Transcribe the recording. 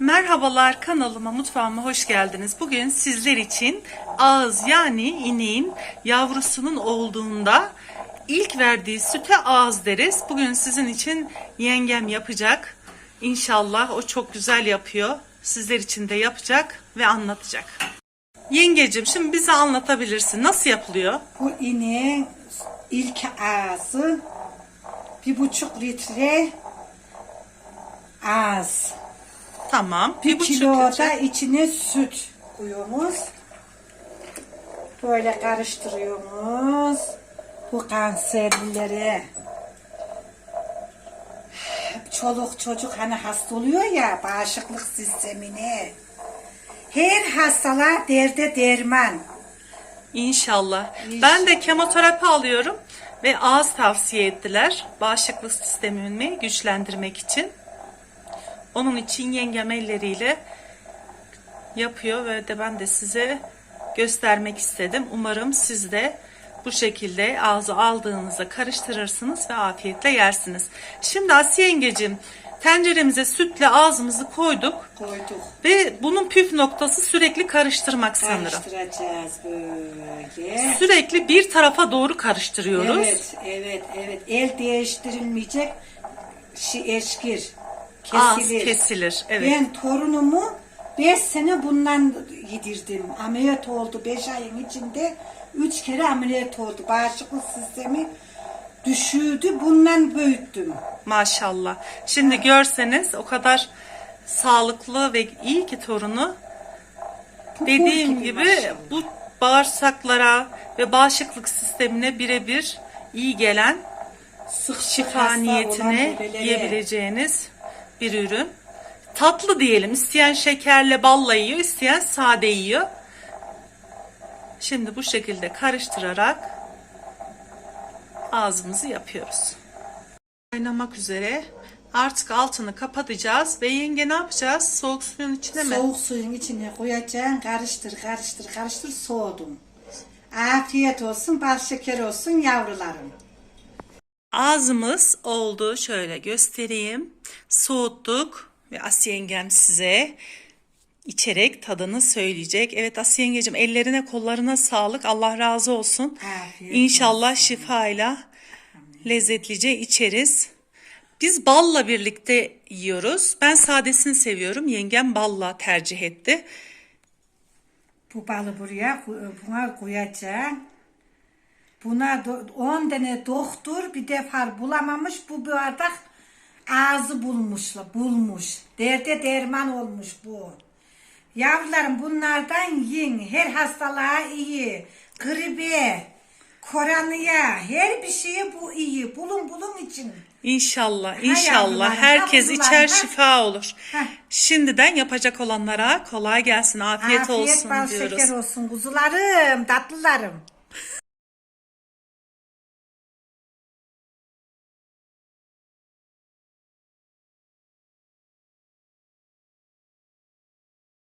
Merhabalar kanalıma mutfağıma hoş geldiniz. Bugün sizler için ağız yani ineğin yavrusunun olduğunda ilk verdiği süte ağız deriz. Bugün sizin için yengem yapacak. İnşallah o çok güzel yapıyor. Sizler için de yapacak ve anlatacak. Yengecim şimdi bize anlatabilirsin. Nasıl yapılıyor? Bu ineğin ilk ağzı bir buçuk litre ağız. Tamam. Bir buçuk Kilo da içine süt koyuyoruz. Böyle karıştırıyoruz. Bu kanserlilere. Çoluk çocuk hani hasta oluyor ya bağışıklık sistemine. Her hastalığa derde derman. İnşallah. Ben de kemoterapi alıyorum ve ağız tavsiye ettiler. Bağışıklık sistemimi güçlendirmek için. Onun için yengem elleriyle yapıyor ve de ben de size göstermek istedim. Umarım siz de bu şekilde ağzı aldığınızda karıştırırsınız ve afiyetle yersiniz. Şimdi Asiye yengecim tenceremize sütle ağzımızı koyduk Koyduk. ve bunun püf noktası sürekli karıştırmak sanırım. Karıştıracağız böyle. Sürekli bir tarafa doğru karıştırıyoruz. Evet, evet, evet. El değiştirilmeyecek şey eşkir. Kesilir. kesilir. Evet. Ben torunumu 5 sene bundan yedirdim. Ameliyat oldu 5 ayın içinde. 3 kere ameliyat oldu. Bağışıklık sistemi düşürdü. Bundan büyüttüm. Maşallah. Şimdi görseniz o kadar sağlıklı ve iyi ki torunu. Pupur Dediğim gibi maşallah. bu bağırsaklara ve bağışıklık sistemine birebir iyi gelen Sık şifa niyetine yiyebileceğiniz bir ürün. Tatlı diyelim. İsteyen şekerle balla yiyor, isteyen sade yiyor. Şimdi bu şekilde karıştırarak ağzımızı yapıyoruz. Kaynamak üzere. Artık altını kapatacağız ve yenge ne yapacağız? Soğuk suyun içine mi? Soğuk suyun içine koyacaksın. Karıştır, karıştır, karıştır. Soğudum. Afiyet olsun, bal şeker olsun yavrularım. Ağzımız oldu. Şöyle göstereyim. Soğuttuk ve Asiye yengem size içerek tadını söyleyecek. Evet Asiye yengecim ellerine kollarına sağlık. Allah razı olsun. Afiyet İnşallah şifayla lezzetlice içeriz. Biz balla birlikte yiyoruz. Ben sadesini seviyorum. Yengem balla tercih etti. Bu balı buraya buna koyacaksın. Buna 10 tane doktor bir defa bulamamış. Bu bardak ağzı bulmuşla bulmuş. Derde derman olmuş bu. Yavrularım bunlardan yiyin. Her hastalığa iyi. Gribe, koranıya, her bir şeye bu iyi. Bulun bulun için. İnşallah, inşallah. Herkes ha içer ha. şifa olur. Ha. Şimdiden yapacak olanlara kolay gelsin, afiyet, olsun bal diyoruz. şeker olsun kuzularım, tatlılarım.